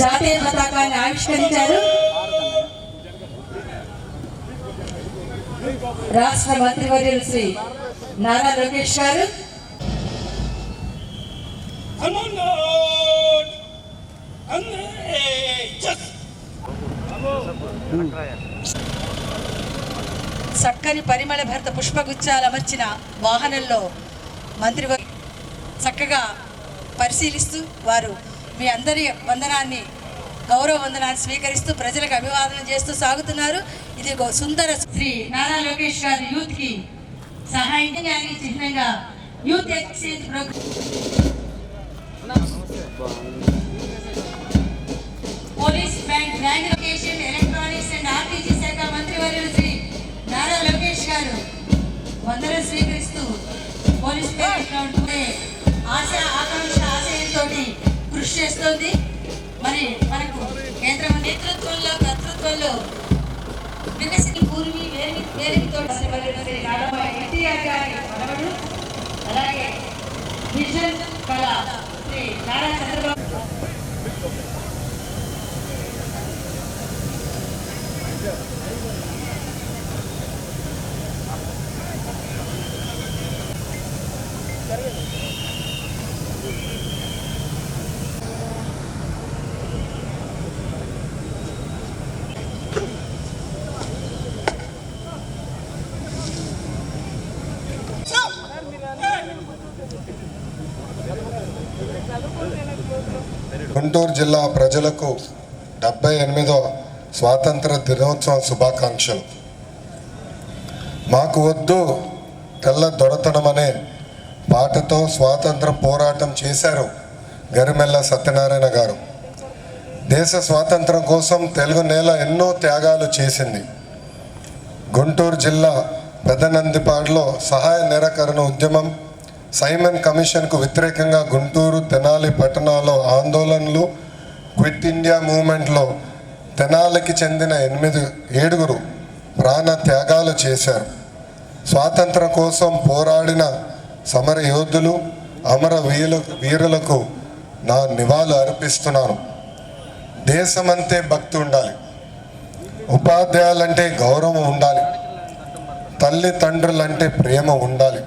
జాతీయ పతాకాన్ని ఆవిష్కరించారు. రాష్ట్ర మంత్రివర్యులు శ్రీ నారా లోకేష్ గారు. చక్కని పరిమళ భర్త పుష్పగుచ్చాలు అమర్చిన వాహనంలో మంత్రి చక్కగా పరిశీలిస్తూ వారు మీ అందరి వందనాన్ని గౌరవ వందనాన్ని స్వీకరిస్తూ ప్రజలకు అభివాదనం చేస్తూ సాగుతున్నారు. ఇది సుందర శ్రీ నారా లోకేష్ గారి యూత్కి సహాయంగా చిహ్నంగా youth exchange program police bank bank location electronics and RTG శాఖ మంత్రివర్యులు శ్రీ నారా లోకేష్ గారు వందనం స్వీకరిస్తూ పోలీస్ బ్యాంక్ ఆశ ఆకాంక్ష కృషి చేస్తోంది. మరి మనకు కేంద్ర నేతృత్వంలో కర్తృత్వంలో వికసిత పూర్వీ వేరే వేరేతో ఎన్టీఆర్ గారి మనవడు అలాగే విజన్ కళ శ్రీ నారా చంద్రబాబు గుంటూరు జిల్లా ప్రజలకు డెబ్బై ఎనిమిదో స్వాతంత్ర దినోత్సవ శుభాకాంక్షలు. మాకు వద్దు తెల్ల దొరతనం అనే పాటతో స్వాతంత్ర పోరాటం చేశారు గరిమెల్ల సత్యనారాయణ గారు. దేశ స్వాతంత్రం కోసం తెలుగు నేల ఎన్నో త్యాగాలు చేసింది. గుంటూరు జిల్లా పెదనందిపాడులో సహాయ నిరాకరణ ఉద్యమం సైమన్ కమిషన్కు వ్యతిరేకంగా గుంటూరు తెనాలి పట్టణాల్లో ఆందోళనలు క్విట్ ఇండియా మూమెంట్లో తెనాలికి చెందిన ఎనిమిది ఏడుగురు ప్రాణ త్యాగాలు చేశారు. స్వాతంత్ర కోసం పోరాడిన సమర యోధులు అమర వీరు వీరులకు నా నివాళులు అర్పిస్తున్నాను. దేశమంతే భక్తి ఉండాలి. ఉపాధ్యాయులంటే గౌరవం ఉండాలి. తల్లిదండ్రులంటే ప్రేమ ఉండాలి.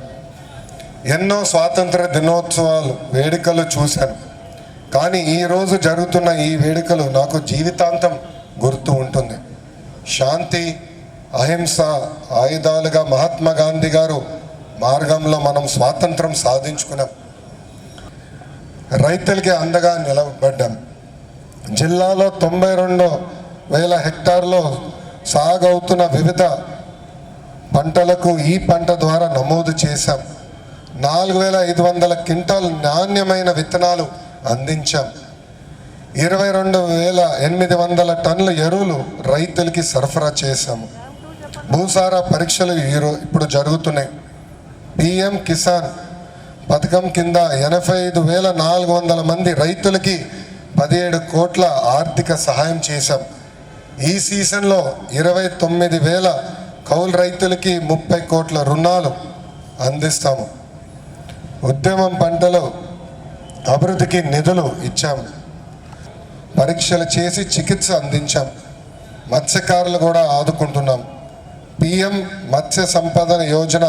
ఎన్నో స్వాతంత్ర దినోత్సవాలు వేడుకలు చూశాను. కానీ ఈరోజు జరుగుతున్న ఈ వేడుకలు నాకు జీవితాంతం గుర్తు ఉంటుంది. శాంతి అహింస ఆయుధాలుగా మహాత్మా గాంధీ గారు మార్గంలో మనం స్వాతంత్రం సాధించుకున్నాం. రైతులకి అందగా నిలబడ్డాం. జిల్లాలో తొంభై రెండు వేల హెక్టార్లో సాగవుతున్న వివిధ పంటలకు ఈ పంట ద్వారా నమోదు చేశాం. నాలుగు వేల ఐదు వందల క్వింటాల్ నాణ్యమైన విత్తనాలు అందించాం. ఇరవై రెండు వేల ఎనిమిది వందల టన్నుల ఎరువులు రైతులకి సరఫరా చేశాము భూసార పరీక్షలు ఈరో ఇప్పుడు జరుగుతున్నాయి. పిఎం కిసాన్ పథకం కింద ఎనభై ఐదు వేల నాలుగు వందల మంది రైతులకి పదిహేడు కోట్ల ఆర్థిక సహాయం చేశాం. ఈ సీజన్లో ఇరవై తొమ్మిది వేల కౌలు రైతులకి ముప్పై కోట్ల రుణాలు అందిస్తాము. ఉద్యమం పంటలో అభివృద్ధికి నిధులు ఇచ్చాము పరీక్షలు చేసి చికిత్స అందించాం. మత్స్యకారులు కూడా ఆదుకుంటున్నాం. పిఎం మత్స్య సంపదన యోజన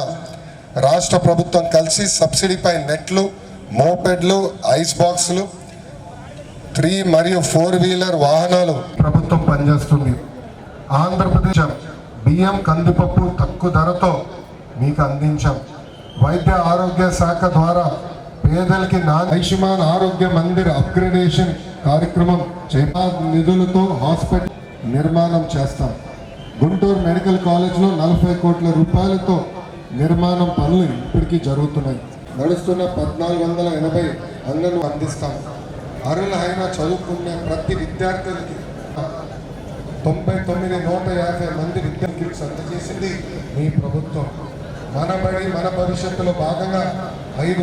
రాష్ట్ర ప్రభుత్వం కలిసి సబ్సిడీపై నెట్లు మోపెడ్లు ఐస్ బాక్సులు త్రీ మరియు ఫోర్ వీలర్ వాహనాలు ప్రభుత్వం పనిచేస్తుంది. ఆంధ్రప్రదేశ్ బియ్యం కందిపప్పు తక్కువ ధరతో మీకు అందించాం. వైద్య ఆరోగ్య శాఖ ద్వారా పేదలకి నా ఆయుష్మాన్ ఆరోగ్య మందిర్ అప్గ్రేడేషన్ కార్యక్రమం చేపా నిధులతో హాస్పిటల్ నిర్మాణం చేస్తాం. గుంటూరు మెడికల్ కాలేజ్లో నలభై కోట్ల రూపాయలతో నిర్మాణం పనులు ఇప్పటికీ జరుగుతున్నాయి. నడుస్తున్న పద్నాలుగు వందల ఎనభై అంగను అందిస్తాం. అర్హులైన చదువుకునే ప్రతి విద్యార్థులకి తొంభై తొమ్మిది నూట యాభై మంది విద్యార్థులకు అందజేసింది మీ ప్రభుత్వం. మన బడి మన భవిష్యత్తులో భాగంగా ఐదు